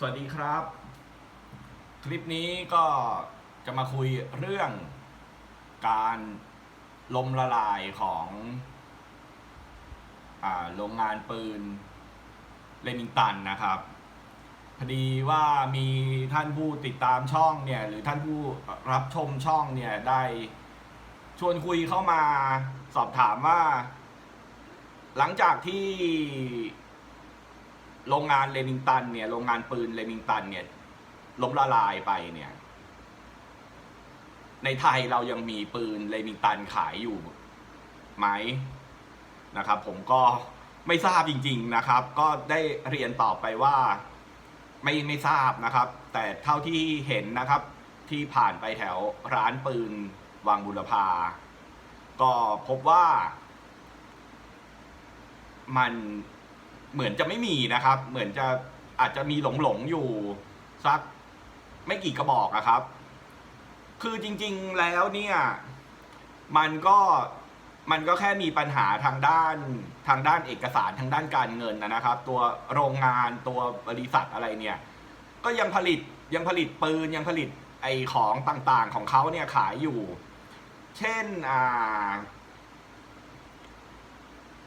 สวัสดีครับ คลิปนี้ก็จะมาคุยเรื่องการลมละลายของอโรงงานปืนเลมิงตันนะครับ พอดีว่ามีท่านผู้ติดตามช่องเนี่ย หรือท่านผู้รับชมช่องเนี่ย ได้ชวนคุยเข้ามาสอบถามว่า หลังจากที่ โรงงานเลมิงตันเนี่ยโรงงานปืนเลมิงตันเนี่ยล้มละลายไปเนี่ย ในไทยเรายังมีปืนเลมิงตันขายอยู่ไหมนะครับ ผมก็ไม่ทราบจริง ๆนะครับ ก็ได้เรียนตอบไปว่า ไม่ไม่ทราบนะครับ แต่เท่าที่เห็นนะครับ ที่ผ่านไปแถวร้านปืนวังบุรพา ก็พบว่า มัน เหมือนจะไม่มีนะครับ เหมือนจะอาจจะมีหลงหลงๆอยู่สักไม่กี่กระบอกอะครับ คือจริง ๆแล้วเนี่ย มันก็มันก็แค่มีปัญหาทางด้านทางด้านเอกสารทางด้านการเงินนะนะครับ ตัวโรงงานตัวบริษัทอะไรเนี่ย ก็ยังผลิตยังผลิตปืนยังผลิตไอของต่างๆของเขาเนี่ยขายอยู่ เช่นอ่า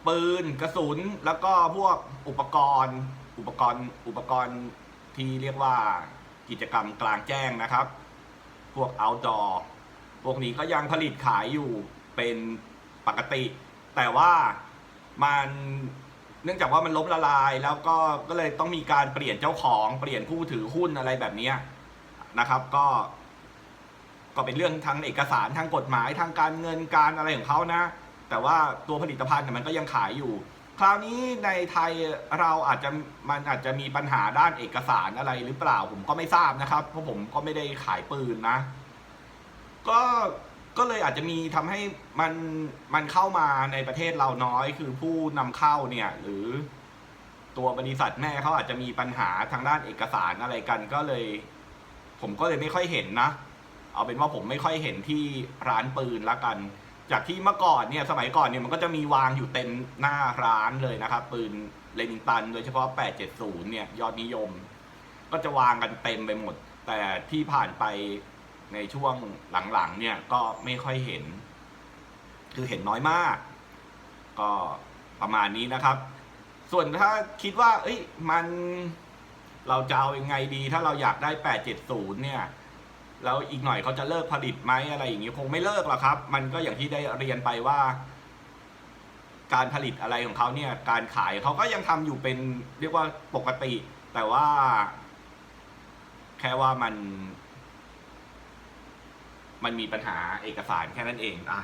ปืนกระสุนแล้วก็พวกอุปกรณ์ อุปกรณ์อุปกรณ์ที่เรียกว่ากิจกรรมกลางแจ้งนะครับ พวก outdoor พวกนี้ก็ยังผลิตขายอยู่เป็นปกติ แต่ว่ามันเนื่องจากว่ามันล้มละลาย แล้วก็ก็เลยต้องมีการเปลี่ยนเจ้าของเปลี่ยนผู้ถือหุ้นอะไรแบบนี้นะครับ ก็ก็เป็นเรื่องทางเอกสารทางกฎหมายทางการเงินการอะไรของเขานะ แต่ว่าตัวผลิตภัณฑ์เนี่ยมันก็ยังขายอยู่ คราวนี้ในไทยเราอาจจะมันอาจจะมีปัญหาด้านเอกสารอะไรหรือเปล่าผมก็ไม่ทราบนะครับ เพราะผมก็ไม่ได้ขายปืนนะ ก็ก็เลยอาจจะมีทำให้มันมันเข้ามาในประเทศเราน้อยคือผู้นำเข้าเนี่ยหรือตัวบริษัทแม่เขาอาจจะมีปัญหาทางด้านเอกสารอะไรกัน ก็เลย ผมก็เลยไม่ค่อยเห็นนะ เอาเป็นว่าผมไม่ค่อยเห็นที่ร้านปืนละกัน จากที่เมื่อก่อนเนี่ยสมัยก่อนเนี่ยมันก็จะมีวางอยู่เต็มหน้าร้านเลยนะครับ ปืนเลนิงตัน โดยเฉพาะ 870 เนี่ยยอดนิยม ก็จะวางกันเต็มไปหมด แต่ที่ผ่านไปในช่วงหลังๆเนี่ยก็ไม่ค่อยเห็น คือเห็นน้อยมาก ก็ประมาณนี้นะครับ ส่วนถ้าคิดว่า เอ้ยมันเราจะเอายังไงดี ถ้าเราอยากได้ 870 เนี่ย แล้วอีกหน่อยเขาจะเลิกผลิตไหมอะไรอย่างนี้คงไม่เลิกหรอกครับ มันก็อย่างที่ได้เรียนไปว่า การผลิตอะไรของเขาเนี่ยการขายเขาก็ยังทำอยู่เป็นเรียกว่าปกติ แต่ว่า แค่ว่ามัน มันมีปัญหาเอกสารแค่นั้นเองอะ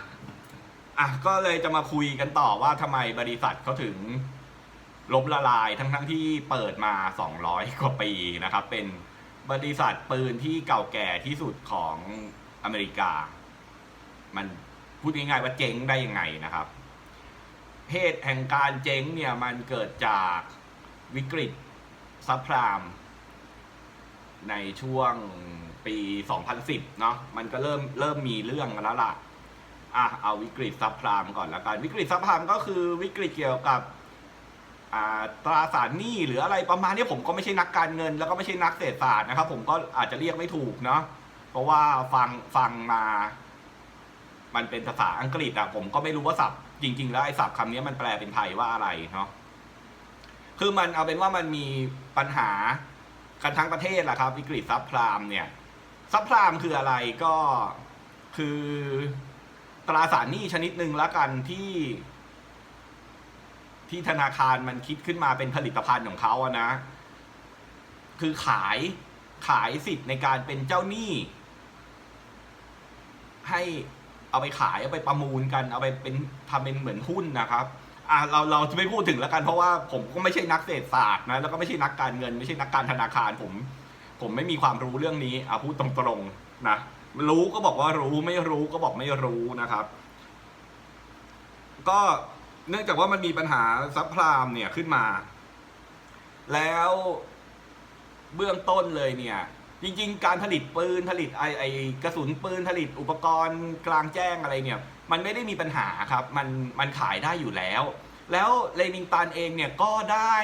อะก็เลยจะมาคุยกันต่อว่าทำไมบริษัทเขาถึงล้มละลายทั้งทั้งๆที่เปิดมา 200 กว่าปีนะครับ เป็น บริษัทปืนที่เก่าแก่ที่สุดของอเมริกา มันพูดง่ายๆว่าเจ๊งได้ยังไงนะครับเหตุแห่งการเจ๊งเนี่ยมันเกิดจากวิกฤตซับพรามในช่วงปี 2010 เนาะมันก็เริ่มเริ่มมีเรื่องแล้วล่ะ อะ เอาวิกฤตซับพรามก่อนแล้วกัน วิกฤตซับพรามก็คือวิกฤตเกี่ยวกับ ตราสารหนี้หรืออะไรประมาณนี้ผมก็ไม่ใช่นักการเงิน แล้วก็ไม่ใช่นักเศรษฐศาสตร์นะครับ ผมก็อาจจะเรียกไม่ถูกเนาะเพราะว่าฟังฟังมา มันเป็นภาษาอังกฤษอะผมก็ไม่รู้ว่าศัพท์จริง ๆ แล้วไอ้ศัพท์คำนี้มันแปลเป็นไทยว่าอะไรเนาะคือมันเอาเป็นว่ามันมีปัญหากันทั้งประเทศแหละครับวิกฤตซับพรามเนี่ยซับพรามคืออะไรก็คือตราสารหนี้ชนิดหนึ่งละกันที่ ที่ธนาคารมันคิดขึ้นมาเป็นผลิตภัณฑ์ของเขาอะนะ คือขายขายสิทธิ์ในการเป็นเจ้าหนี้ ให้เอาไปขายเอาไปประมูลกัน เอาไปเป็นทำเป็นเหมือนหุ้นนะครับอะเราเราจะไม่พูดถึงแล้วกันเพราะว่าผมก็ไม่ใช่นักเศรษฐศาสตร์นะแล้วก็ไม่ใช่นักการเงิน ไม่ใช่นักการธนาคาร ผม ผมไม่มีความรู้เรื่องนี้อะพูดตรงๆนะรู้ก็บอกว่ารู้ไม่รู้ก็บอกไม่รู้นะครับ ก็ เนื่องจากว่ามันมีปัญหาซับพรามเนี่ยขึ้นมา แล้วเบื้องต้นเลยเนี่ย จริง ๆ การผลิตปืนผลิตไอไอกระสุนปืนผลิตอุปกรณ์กลางแจ้งอะไรเนี่ย มันไม่ได้มีปัญหาครับ มันมันขายได้อยู่แล้ว แล้วเลนิงตันเองเนี่ยก็ได้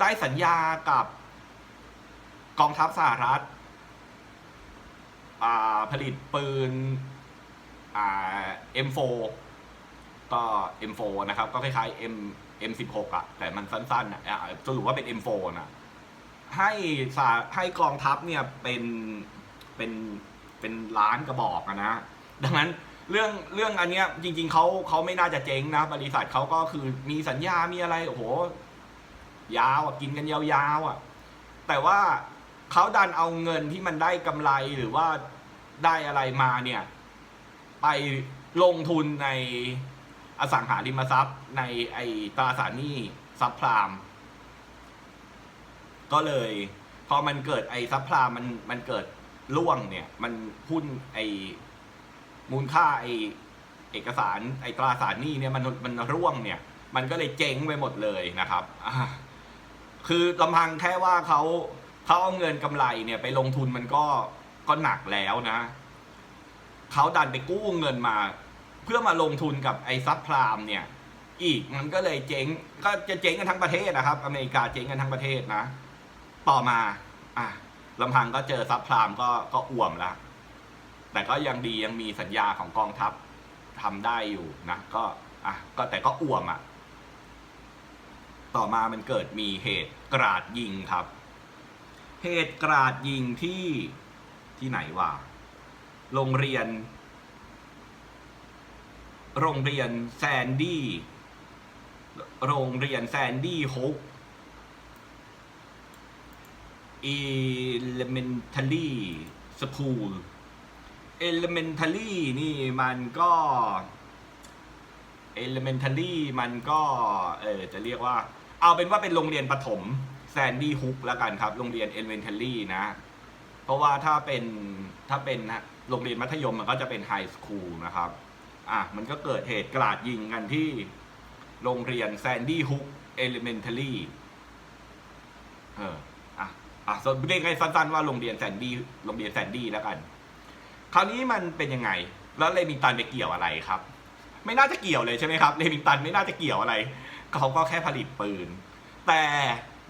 ได้สัญญากับกองทัพสหรัฐผลิตปืน M4 ก็ M4 นะครับ ก็คล้ายๆ M M16 อะแต่มันสั้นๆอะอะสรุปว่าเป็น M4 นะให้สาให้กองทัพเนี่ยเป็นเป็นเป็นล้านกระบอกอะนะ ดังนั้นเรื่องเรื่องอันเนี้ยจริง ๆเขาเขาไม่น่าจะเจ๊งนะ บริษัทเขาก็คือมีสัญญา มีอะไร โอ้โห ยาวอะกินกันยาวๆอะ แต่ว่าเขาดันเอาเงินที่มันได้กำไรหรือว่าได้อะไรมาเนี่ย ไปลงทุนใน อสังหาริมทรัพย์ในไอตราสารหนี้ซับพลาม ก็เลยพอมันเกิดไอซับพลามมันมันเกิดร่วงเนี่ย มันหุ้นไอมูลค่าไอเอกสารไอตราสารหนี้เนี่ยมันมันร่วงเนี่ย มันก็เลยเจ๊งไปหมดเลยนะครับคือลำพังแค่ว่าเขาเขาเอาเงินกำไรเนี่ยไปลงทุนมันก็ก็หนักแล้วนะเขาดันไปกู้เงินมา เพื่อมาลงทุนกับไอ้ซับพลามเนี่ย อีกมันก็เลยเจ๊งก็จะเจ๊งกันทั้งประเทศนะครับ อเมริกาเจ๊งกันทั้งประเทศนะ ต่อมาอะลำพังก็เจอซับพลามก็ก็อ่วมล้วแต่ก็ยังดียังมีสัญญาของกองทัพทำได้อยู่นะก็อะก็แต่ก็อ่วมอะ ต่อมามันเกิดมีเหตุกราดยิงครับ เหตุกราดยิงที่ที่ไหนวะโรงเรียน โรงเรียนแซนดี้ โรงเรียนแซนดี้ฮุก elementary school elementary นี่มันก็ elementary มันก็ เออจะเรียกว่า เอาเป็นว่าเป็นโรงเรียนประถมแซนดี้ฮุกแล้วกันครับ โรงเรียน elementary นะ เพราะว่าถ้าเป็นถ้าเป็นโรงเรียนมัธยมมันก็จะเป็นไฮสคูลนะครับ อะมันก็เกิดเหตุกราดยิงกันที่โรงเรียนแซนดี้ฮุกเอลิเมนทารีเอออะอะเรียกให้สั้นๆว่าโรงเรียนแซนดี้โรงเรียนแซนดี้แล้วกัน คราวนี้มันเป็นยังไง แล้วเลมิงตันไปเกี่ยวอะไรครับ ไม่น่าจะเกี่ยวเลยใช่ไหมครับเลมิงตันไม่น่าจะเกี่ยวอะไรเขาก็แค่ผลิตปืน แต่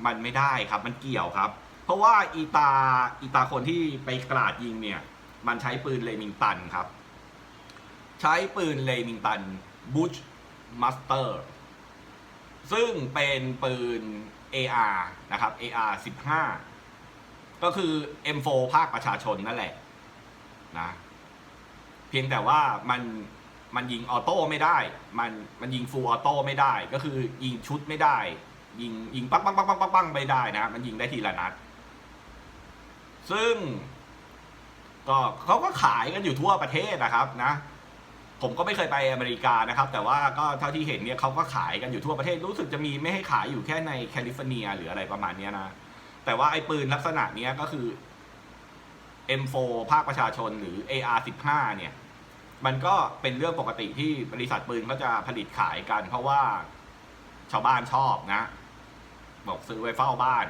มันไม่ได้ครับมันเกี่ยวครับ เพราะว่าอีตาอีตาคนที่ไปกราดยิงเนี่ย มันใช้ปืนเลมิงตันครับ ใช้ปืนเลมิงตันบูชมาสเตอร์ซึ่งเป็นปืน AR นะครับ AR 15 ก็คือ M4 ภาคประชาชนนั่นแหละนะเพียงแต่ว่ามันมันยิงออโต้ไม่ได้ มันมันยิงฟูลออโต้ไม่ได้ ก็คือยิงชุดไม่ได้ ยิงยิงปังปังปังปังปังปังไม่ได้นะ มันยิงได้ทีละนัด ซึ่ง ก็เขาก็ขายกันอยู่ทั่วประเทศนะครับนะ ผมก็ไม่เคยไปอเมริกานะครับ แต่ว่าก็เท่าที่เห็นเนี่ยเขาก็ขายกันอยู่ทั่วประเทศรู้สึกจะมีไม่ให้ขายอยู่แค่ในแคลิฟอร์เนียหรืออะไรประมาณนี้นะ แต่ว่าไอ้ปืนลักษณะเนี้ยก็คือ M4 ภาคประชาชนหรือ AR15 เนี่ย มันก็เป็นเรื่องปกติที่บริษัทปืนเขาจะผลิตขายกัน เพราะว่าชาวบ้านชอบนะ บอกซื้อไว้เฝ้าบ้าน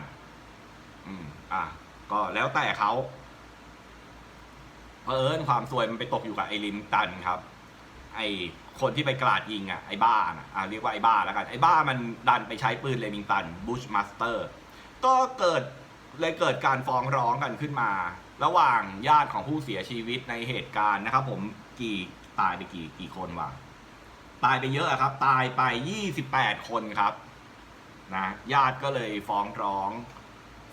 อืม อะ ก็แล้วแต่เขาเพอเอิญความซวยมันไปตกอยู่กับไอ้ลิมตันครับ ไอ้คนที่ไปกราดยิงอะไอ้บ้านะอะเรียกว่าไอ้บ้าแล้วกันไอ้บ้ามันดันไปใช้ปืนเลมิงตันบูชมาสเตอร์ก็เกิดเลยเกิดการฟ้องร้องกันขึ้นมา ระหว่างญาติของผู้เสียชีวิตในเหตุการณ์นะครับ ผมกี่ตายไปกี่กี่คนวะตายไปเยอะอะครับ ตายไป 28 คนครับนะญาติก็เลยฟ้องร้อง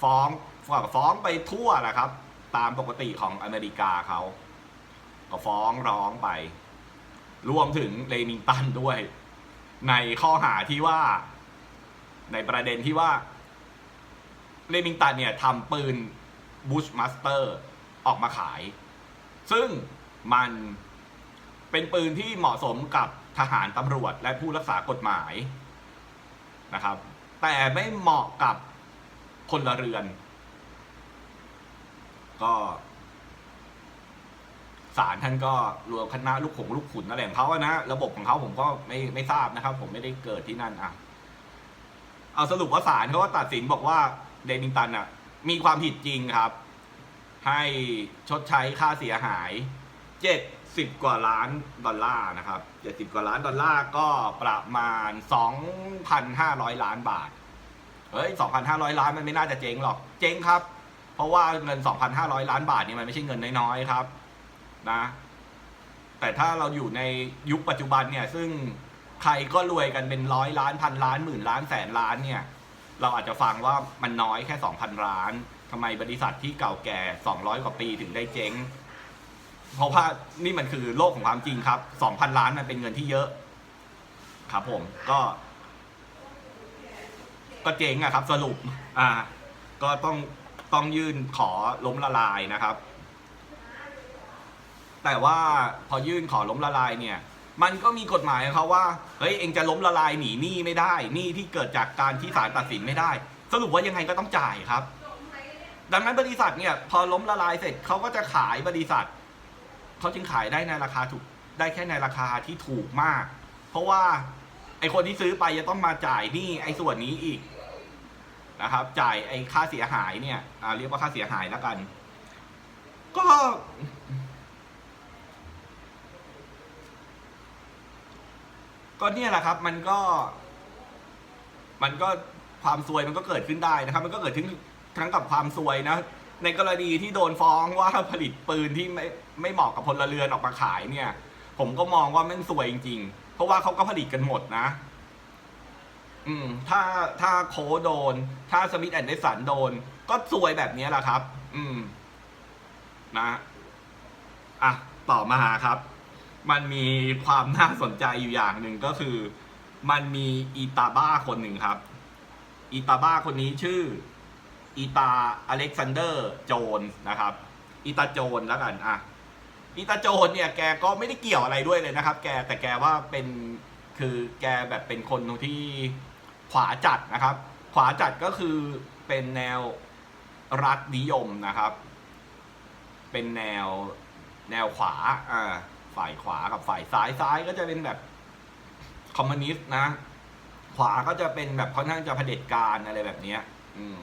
ฟ้องฟ้องไปทั่วแหละครับ ตามปกติของอเมริกาเขาก็ฟ้องร้องไป รวมถึงเลมิงตันด้วย ในข้อหาที่ว่า ในประเด็นที่ว่าเลมิงตันเนี่ยทำปืนบูชมาสเตอร์ออกมาขาย ซึ่งมันเป็นปืนที่เหมาะสมกับทหารตำรวจและผู้รักษากฎหมายนะครับ แต่ไม่เหมาะกับพลเรือน ก็ ศาลท่านก็รวมคณะลูกขงลูกขุนอะไรของเขาอะนะระบบของเขาผมก็ไม่ไม่ทราบนะครับ ผมไม่ได้เกิดที่นั่นอะเอาสรุปว่าศาลเขาก็ตัดสินบอกว่าเดมิงตันอะ มีความผิดจริงครับ ให้ชดใช้ค่าเสียหายเจ็ดสิบกว่าล้านดอลลาร์นะครับเจ็ดสิบกว่าล้านดอลลาร์ก็ประมาณสองพันห้าร้อยล้านบาทเฮ้ยสองพันห้าร้อยล้านมันไม่น่าจะเจ๊งหรอก เจ๊งครับ เพราะว่าเงิน2,500ล้านบาทนี่มันไม่ใช่เงินน้อยๆครับ นะ แต่ถ้าเราอยู่ในยุคปัจจุบันเนี่ย ซึ่งใครก็รวยกันเป็นร้อยล้านพันล้านหมื่นล้านแสนล้านเนี่ย เราอาจจะฟังว่ามันน้อยแค่2,000ล้านทำไมบริษัทที่เก่าแก่200กว่าปีถึงได้เจ๊ง เพราะว่านี่มันคือโลกของความจริงครับ2,000ล้านมันเป็นเงินที่เยอะ ครับผมก็ ก็เจ๊งอะครับ สรุป อ่า ก็ต้องต้องยื่นขอล้มละลายนะครับ แต่ว่าพอยื่นขอล้มละลายเนี่ย มันก็มีกฎหมายของเขาว่า เฮ้ย เองจะล้มละลายหนีหนี้ไม่ได้หนี้ที่เกิดจากการที่ศาลตัดสินไม่ได้ สรุปว่ายังไงก็ต้องจ่ายครับ ดังนั้นบริษัทเนี่ย พอล้มละลายเสร็จเขาก็จะขายบริษัทเขาจึงขายได้ในราคาถูกได้แค่ในราคาที่ถูกมาก เพราะว่าไอคนที่ซื้อไปจะต้องมาจ่ายหนี้ไอส่วนนี้อีกนะครับ จ่ายไอค่าเสียหายเนี่ยเรียกว่าค่าเสียหายแล้วกัน ก็ ก็เนี่ยแหละครับ มันก็ มันก็ความซวยมันก็เกิดขึ้นได้นะครับ มันก็เกิดขึ้นทั้งกับความซวยนะ ในกรณีที่โดนฟ้องว่าผลิตปืนที่ไม่ไม่เหมาะกับพลเรือนออกมาขายเนี่ย ผมก็มองว่าม่งซวยจริง ๆ เพราะว่าเขาก็ผลิตกันหมดนะ อืม ถ้าถ้าโคโดน ถ้าสมิธแอนเดสันโดน ก็ซวยแบบนี้แหละครับ อืม นะ อะ ต่อมาหาครับ มันมีความน่าสนใจอยู่อย่างหนึ่งก็คือ มันมีอีตาบ้าคนหนึ่งครับ อีตาบ้าคนนี้ชื่ออีตาอเล็กซานเดอร์โจนนะครับอีตาโจนแล้วกันอะอีตาโจนเนี่ยแกก็ไม่ได้เกี่ยวอะไรด้วยเลยนะครับ แกแต่แกว่าเป็นคือแกแบบเป็นคนที่ขวาจัดนะครับ ขวาจัดก็คือเป็นแนวรัฐนิยมนะครับ เป็นแนวแนวขวาอ่า ฝ่ายขวากับฝ่ายซ้ายซ้ายก็จะเป็นแบบคอมมิวนิสต์นะ ขวาก็จะเป็นแบบค่อนข้างจะเผด็จการอะไรแบบเนี้ย อืม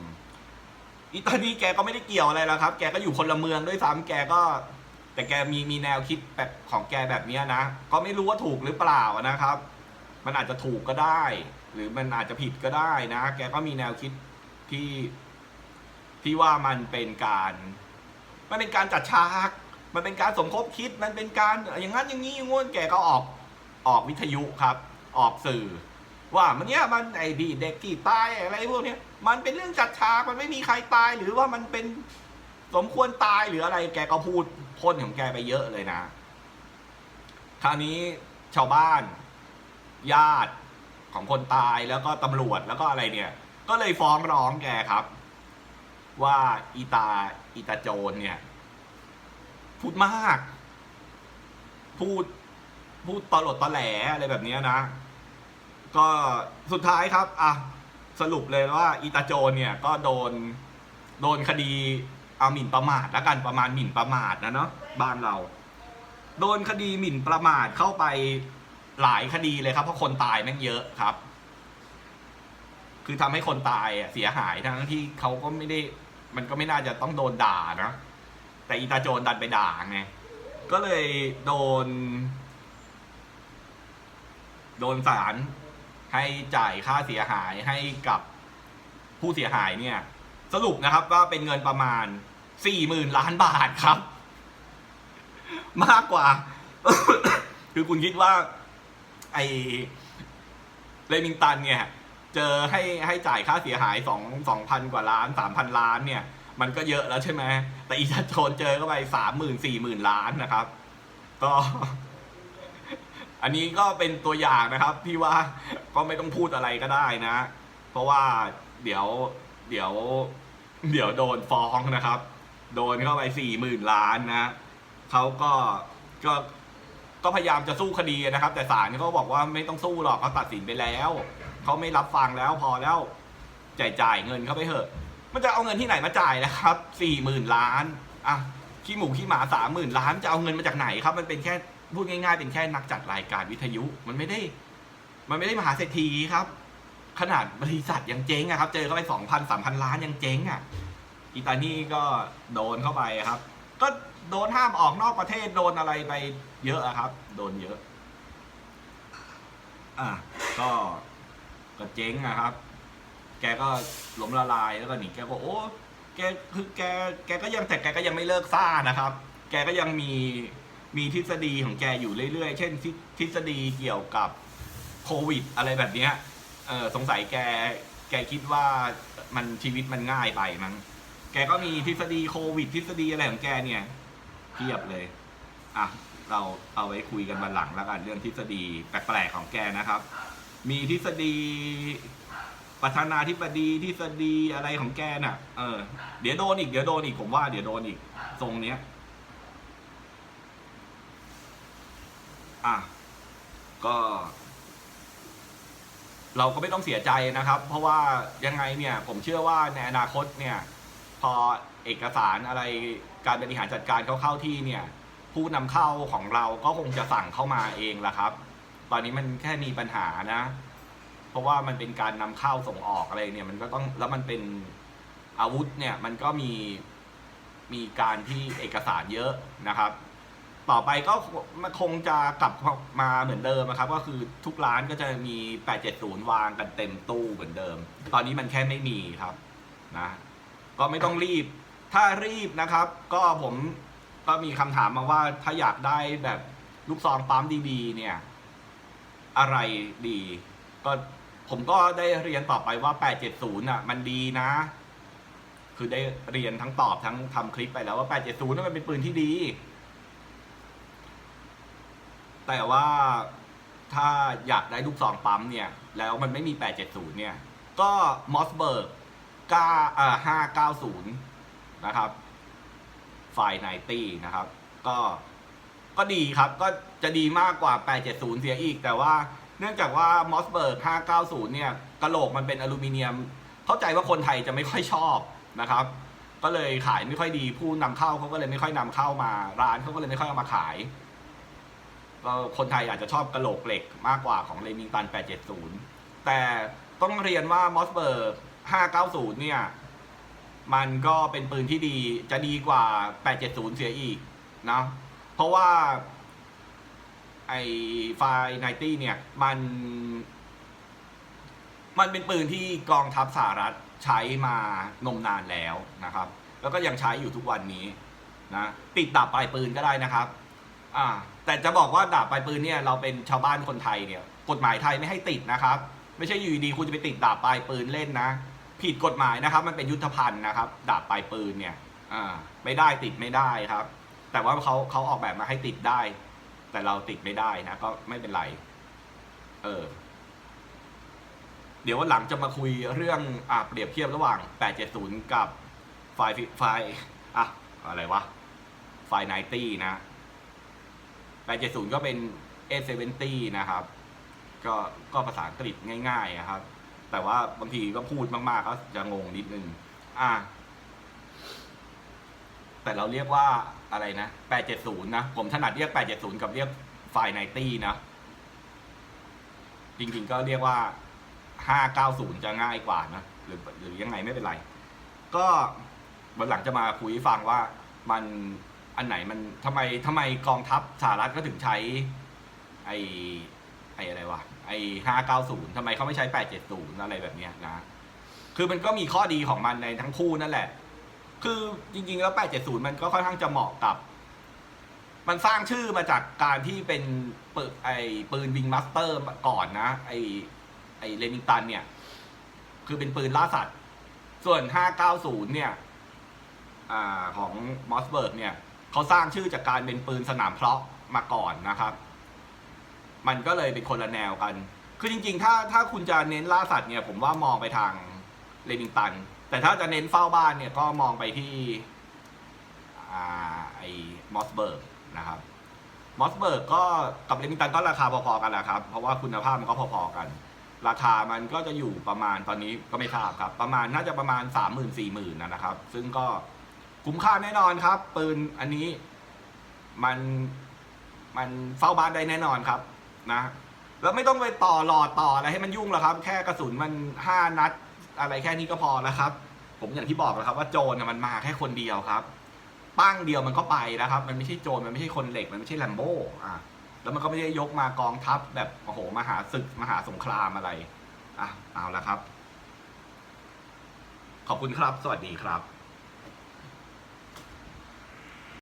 อีตอนนี้แกก็ไม่ได้เกี่ยวอะไรแล้วครับ แกก็อยู่คนละเมืองด้วยซ้ำแกก็ แต่แกมีมีแนวคิดแบบของแกแบบนี้นะ ก็ไม่รู้ว่าถูกหรือเปล่านะครับ มันอาจจะถูกก็ได้ หรือมันอาจจะผิดก็ได้นะ แกก็มีแนวคิดที่ที่ว่ามันเป็นการ มันเป็นการจัดฉาก มันเป็นการสมคบคิดมันเป็นการอย่างนั้นอย่างนี้อย่างง้นแกก็ออกออกวิทยุครับ ออกสื่อ ว่ามันเนี้ยมันไอ้ดีเด็กที่ตายอะไรพวกเนี้ยมันเป็นเรื่องจัดฉากมันไม่มีใครตายหรือว่ามันเป็นสมควรตายหรืออะไร แกก็พูดพ่นของแกไปเยอะเลยนะ คราวนี้ชาวบ้าน ญาติของคนตายแล้วก็ตำรวจแล้วก็อะไรเนี่ย ก็เลยฟ้องร้องแกครับ ว่าอีตาอีตาโจนเนี่ย พูดมาก พูด พูดตลดตอแหลอะไรแบบนี้นะ ก็สุดท้ายครับ อะ สรุปเลยว่าอีตาโจนเนี่ย ก็โดน โดนคดีเอาหมิ่นประมาทแล้วกันประมาณหมิ่นประมาทนะเนาะบ้านเรา โดนคดีหมิ่นประมาทเข้าไปหลายคดีเลยครับ เพราะคนตายแม่งเยอะครับ คือทำให้คนตายอะเสียหายทั้งที่เขาก็ไม่ได้ มันก็ไม่น่าจะต้องโดนด่านะ แต่อีตาโจนดันไปด่าไงก็เลยโดน โดนศาลให้จ่ายค่าเสียหายให้กับผู้เสียหายเนี่ย สรุปนะครับว่าเป็นเงินประมาณสี่หมื่นล้านบาทครับ มากกว่า คือคุณคิดว่า ไอเลมิงตันเนี่ย เจอให้ให้จ่ายค่าเสียหายสองสองพันกว่าล้านสามพันล้านเนี่ย มันก็เยอะแล้วใช่ไหม แต่อีชัดโจนเจอเข้าไปสามหมื่นสี่หมื่นล้านนะครับ ก็ อันนี้ก็เป็นตัวอย่างนะครับที่ว่าก็ไม่ต้องพูดอะไรก็ได้นะ เพราะว่าเดี๋ยวเดี๋ยว เดี๋ยวโดนฟ้องนะครับ โดนเข้าไปสี่หมื่นล้านนะเขาก็ก็ก็พยายามจะสู้คดีนะครับ แต่ศาลเขาบอกว่าไม่ต้องสู้หรอกเขาตัดสินไปแล้วเขาไม่รับฟังแล้วพอแล้วจ่ายจ่ายเงินเข้าไปเถอะ มันจะเอาเงินที่ไหนมาจ่ายนะครับสี่หมื่นล้านอะขี้หมูขี้หมาสามหมื่นล้านจะเอาเงินมาจากไหนครับ มันเป็นแค่พูดง่ายๆ เป็นแค่นักจัดรายการวิทยุ มันไม่ได้ มันไม่ได้มหาเศรษฐีครับ ขนาดบริษัทยังเจ๊งอะครับ เจอเข้าไปสองพันสามพันล้านยังเจ๊งอะอีตานี่ก็โดนเข้าไปครับ ก็โดนห้ามออกนอกประเทศโดนอะไรไปเยอะอะครับ โดนเยอะ อะก็ก็เจ๊งอะครับ แกก็ล้มละลายแล้วก็หนีแกก็โอ้แกคือแกแกก็ยังแต่แกก็ยังไม่เลิกซ่านะครับ แกก็ยังมีมีทฤษฎีของแกอยู่เรื่อยๆ เช่นทฤษฎีเกี่ยวกับโควิด อะไรแบบเนี้ยเออสงสัยแกแกคิดว่ามันชีวิตมันง่ายไปมั้งแกก็มีทฤษฎีโควิด ทฤษฎีอะไรของแกเนี่ยเพียบเลย อะ เราเอาไว้คุยกันวันหลังแล้วกันเรื่องทฤษฎีแปลกๆของแกนะครับ มีทฤษฎี ประธานาธิบดีทฤษฎีอะไรของแกน่ะ เออ เดี๋ยวโดนอีก เดี๋ยวโดนอีก ผมว่าเดี๋ยวโดนอีก ทรงเนี้ย อะ ก็ เราก็ไม่ต้องเสียใจนะครับ เพราะว่ายังไงเนี่ย ผมเชื่อว่าในอนาคตเนี่ย พอเอกสารอะไรการบริหารจัดการเขาเข้าที่เนี่ย ผู้นำเข้าของเราก็คงจะสั่งเข้ามาเองละครับ ตอนนี้มันแค่มีปัญหานะ เพราะว่ามันเป็นการนำเข้าส่งออกอะไรเนี่ย มันก็ต้องแล้วมันเป็นอาวุธเนี่ยมันก็มีมีการที่เอกสารเยอะนะครับ ต่อไปก็มันคงจะกลับมาเหมือนเดิมนะครับ ก็คือทุกร้านก็จะมี 870 วางกันเต็มตู้เหมือนเดิม ตอนนี้มันแค่ไม่มีครับนะก็ไม่ต้องรีบ ถ้ารีบนะครับ ก็ผมก็มีคำถามมาว่าถ้าอยากได้แบบลูกซองปั๊มดีๆเนี่ย อะไรดีก็ ผมก็ได้เรียนต่อไปว่า 870อะ มันดีนะ คือได้เรียนทั้งตอบทั้งทำคลิปไปแล้วว่า 870นั่นมันเป็นปืนที่ดี แต่ว่าถ้าอยากได้ลูกซองปั๊มเนี่ย แล้วมันไม่มี 870 เนี่ย ก็มอสเบิร์ก9อ่า590 นะครับไฟไนตี้นะครับ ก็ก็ดีครับ ก็จะดีมากกว่า 870 เสียอีก แต่ว่า เนื่องจากว่ามอสเบิร์ก 590 เนี่ยกระโหลกมันเป็นอลูมิเนียม เข้าใจว่าคนไทยจะไม่ค่อยชอบนะครับ ก็เลยขายไม่ค่อยดี ผู้นำเข้าเขาก็เลยไม่ค่อยนำเข้ามา ร้านเขาก็เลยไม่ค่อยเอามาขาย ก็คนไทยอาจจะชอบกระโหลกเหล็กมากกว่าของเลมิงตัน 870 แต่ต้องเรียนว่ามอสเบิร์ก 590 เนี่ย มันก็เป็นปืนที่ดี จะดีกว่า 870 เสียอีกนะ เพราะว่า ไอ้ไฟไนตี้เนี่ยมันมันเป็นปืนที่กองทัพสหรัฐใช้มานมนานแล้วนะครับ แล้วก็ยังใช้อยู่ทุกวันนี้นะติดดาบปลายปืนก็ได้นะครับอ่าแต่จะบอกว่าดาบปลายปืนเนี่ยเราเป็นชาวบ้านคนไทยเนี่ยกฎหมายไทยไม่ให้ติดนะครับ ไม่ใช่อยู่ดีๆคุณจะไปติดดาบปลายปืนเล่นนะ ผิดกฎหมายนะครับ มันเป็นยุทธภัณฑ์นะครับ ดาบปลายปืนเนี่ยอ่าไม่ได้ติดไม่ได้ครับ แต่ว่าเขาเขาออกแบบมาให้ติดได้ แต่เราติดไม่ได้นะ ก็ไม่เป็นไร เออ เดี๋ยววันหลังจะมาคุยเรื่องอ่าเปรียบเทียบระหว่าง 870 กับไฟล์ไฟล์อะ อะไรวะ ไฟล์90 นะ 870 ก็เป็น A70 นะครับ ก็ก็ภาษาอังกฤษง่ายๆอะครับ แต่ว่าบางทีก็พูดมากๆก็จะงงนิดนึง อะ แต่เราเรียกว่าอะไรนะ870นะ ผมถนัดเรียก870 กับเรียกไฟล์90นะ จริงๆก็เรียกว่า 590 จะง่ายกว่านะ หรือหรือยังไงไม่เป็นไร ก็วันหลังจะมาคุยฟังว่ามันอันไหนมันทำไมทำไมกองทัพสหรัฐก็ถึงใช้ ไอไออะไรวะไอ590ทำไมเขาไม่ใช้ 870 อะไรแบบเนี้ยนะ คือมันก็มีข้อดีของมันในทั้งคู่นั่นแหละ คือจริงๆแล้ว 870 มันก็ค่อนข้างจะเหมาะกับ มันสร้างชื่อมาจากการที่เป็นปืนไอปืนวิงมัสเตอร์ก่อนนะ ไอไอเลมิงตันเนี่ย คือเป็นปืนล่าสัตว์ ส่วน 590 เนี่ยอ่าของมอสเบิร์กเนี่ยเขาสร้างชื่อจากการเป็นปืนสนามเพาะมาก่อนนะครับ มันก็เลยเป็นคนละแนวกัน คือจริง ๆ ถ้าถ้าคุณจะเน้นล่าสัตว์เนี่ย ผมว่ามองไปทางเลมิงตัน แต่ถ้าจะเน้นเฝ้าบ้านเนี่ยก็มองไปที่อไอ้มอสเบิร์กนะครับมอสเบิร์กก็กับเลมิงตันก็ราคาพอๆกันแหละครับ เพราะว่าคุณภาพมันก็พอๆกัน ราคามันก็จะอยู่ประมาณตอนนี้ก็ไม่ทราบครับ ประมาณน่าจะประมาณสามหมื่นสี่หมื่นนะครับ ซึ่งก็คุ้มค่าแน่นอนครับ ปืนอันนี้มันมันเฝ้าบ้านได้แน่นอนครับนะแล้วไม่ต้องไปต่อหลอดต่ออะไรให้มันยุ่งหรอกครับ แค่กระสุนมันห้านัด อะไรแค่นี้ก็พอแล้วครับ ผมอย่างที่บอกแล้วครับ ว่าโจรน่ะมันมาแค่คนเดียวครับ ปั้งเดียวมันก็ไปแล้วครับ มันไม่ใช่โจรมันไม่ใช่คนเหล็กมันไม่ใช่แลมโบ้อะแล้วมันก็ไม่ได้ยกมากองทัพแบบโอ้โหมหาศึกมหาสงครามอะไรอะเอาละครับ ขอบคุณครับ สวัสดีครับ